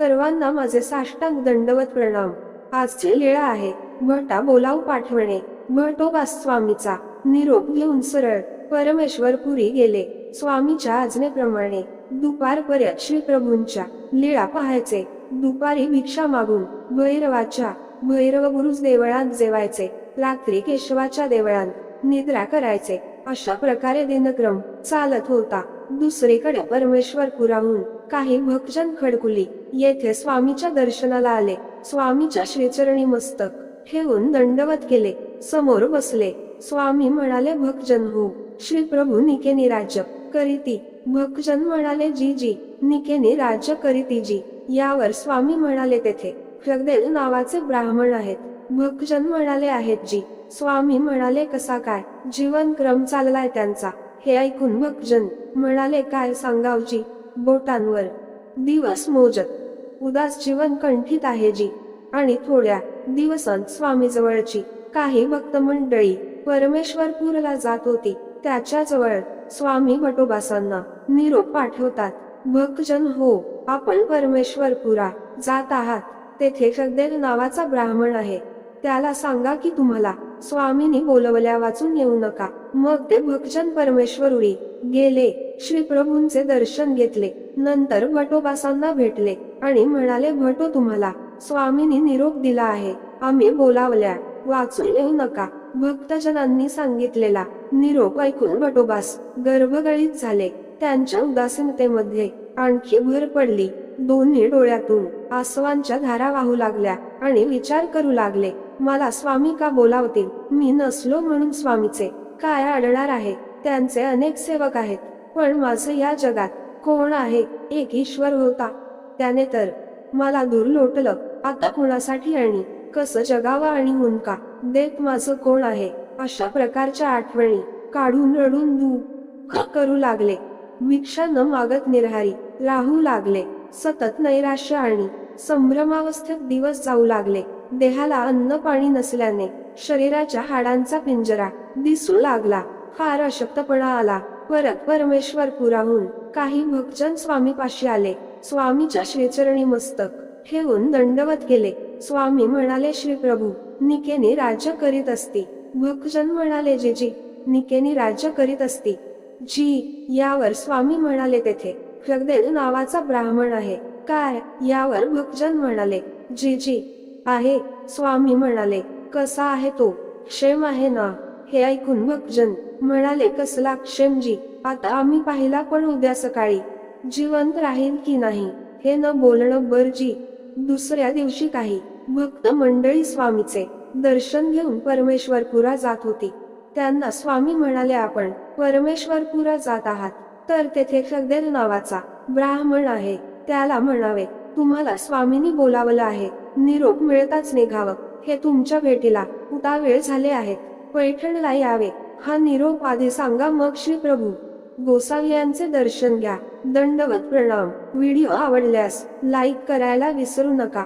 सर्वांना माझे साष्टांग दंडवत प्रणाम. आजची लीळा आहे. भटा बोलाव पाठवणे. भटोबास स्वामीचा. निरोप घेऊन सरळ. परमेश्वरपुरी गेले. स्वामीच्या आज्ञेप्रमाणे. दुपारपर्यंत श्री प्रभूंच्या लीळा पाहायचे. दुपारी भिक्षा मागून भैरवाच्या भैरव गुरुज देवळात जेवायचे. रात्री केशवाच्या देवळात निद्रा करायचे. अशा प्रकारे दिनक्रम चालत होता. दुसरीकडे परमेश्वरपुराहून काही भक्तजन खडकुली येथे स्वामीच्या दर्शनाला आले. स्वामीच्या श्रीचरणी मस्तक ठेवून दंडवत केले समोर बसले. स्वामी म्हणाले भक्तजन हो श्री प्रभू निकेनी राज्य करीती. भक्तजन म्हणाले जी जी निकेनी राज्य करीती जी. यावर स्वामी म्हणाले तेथे प्रगदेव नावाचे ब्राह्मण आहेत. भक्तजन म्हणाले आहेत जी. स्वामी म्हणाले कसा काय? जीवन क्रम चाललाय त्यांचा. हे ऐकून भक्तजन म्हणाले काय सांगावजी बोटांवर. दिवस मोजत. उदास जीवन कंठित आहे जी. आणि थोड्या दिवसांत स्वामीजवळची काही भक्त मंडळी परमेश्वरपूरला जात होती. त्याच्याजवळ स्वामी बटोबासांना निरोप पाठवतात. भक्तजन हो आपण परमेश्वरपुरा जात आहात. तेथे श्रद्धेव नावाचा ब्राह्मण आहे. त्याला सांगा की तुम्हाला स्वामींनी बोलवल्या वाचून येऊ नका. मग ते भक्तजन परमेश्वरुडी गेले. श्री प्रभूंचे दर्शन घेतले. नंतर भटोबासांना भेटले आणि म्हणाले भटो तुम्हाला. स्वामींनी निरोप दिला आहे. आम्ही बोलावल्या. वाचून येऊ नका. भक्तजनांनी सांगितलेला निरोप ऐकून भटोबास गर्भगळीत झाले. त्यांच्या उदासीनतेमध्ये आणखी भर पडली. दोन्ही डोळ्यातून आसवांच्या धारा वाहू लागल्या आणि विचार करू लागले. मला स्वामी का बोलावतील? मी नसलो म्हणून स्वामीचे काय अडणार आहे? त्यांचे अनेक सेवक आहेत. पण माझं या जगात कोण आहे? एक ईश्वर होता. त्याने तर मला दूर लोटलं आता कोणासाठी आणि कसं जगावं आणि हुंका देत माझं कोण आहे? अशा प्रकारच्या आठवणी काढून रडून दुःख करू लागले. भिक्षा न मागत निर्हारी राहू लागले. सतत नैराश्य आणि संभ्रमावस्थेत दिवस जाऊ लागले. देहाला अन्न पाणी नसल्याने शरीराच्या हाडांचा पिंजरा दिसू लागला. फार अशक्तपणा आला. परत परमेश्वर पुराहून काही भक्तजन स्वामीपाशी आले. स्वामीच्या श्रीचरणी मस्तक ठेवून दंडवत केले स्वामी म्हणाले श्री प्रभू निकेने राज्य करीत असती. भक्तजन म्हणाले जेजी निकेने राज्य करीत असती. जी यावर स्वामी म्हणाले तेथे नावाचा ब्राह्मण आहे. काय? यावर भक्तजन म्हणाले जी जी आहे. स्वामी म्हणाले कसा आहे तो? क्षेम आहे ना? हे ऐकून भक्तजन म्हणाले कसला क्षेम जी आता आम्ही पाहिला पण उद्या सकाळी. जिवंत राहील की नाही? हे न बोलणं बरजी दुसऱ्या दिवशी काही भक्त मंडळी स्वामीचे दर्शन घेऊन परमेश्वरपुरा जात होती. त्यांना स्वामी म्हणाले आपण परमेश्वरपुरा जात आहात. तर तेथे खगदेव नावाचा ब्राह्मण आहे. त्याला म्हणावे तुम्हाला स्वामींनी बोलावलं आहे. निरोप मिळताच निघावं हे तुमच्या भेटीला उता वेळ झाले आहेत. पैठणला यावे हा निरोप आधी सांगा मग श्री प्रभू. गोसावी यांचे दर्शन घ्या. दंडवत प्रणाम. व्हिडिओ आवडल्यास लाईक करायला विसरू नका.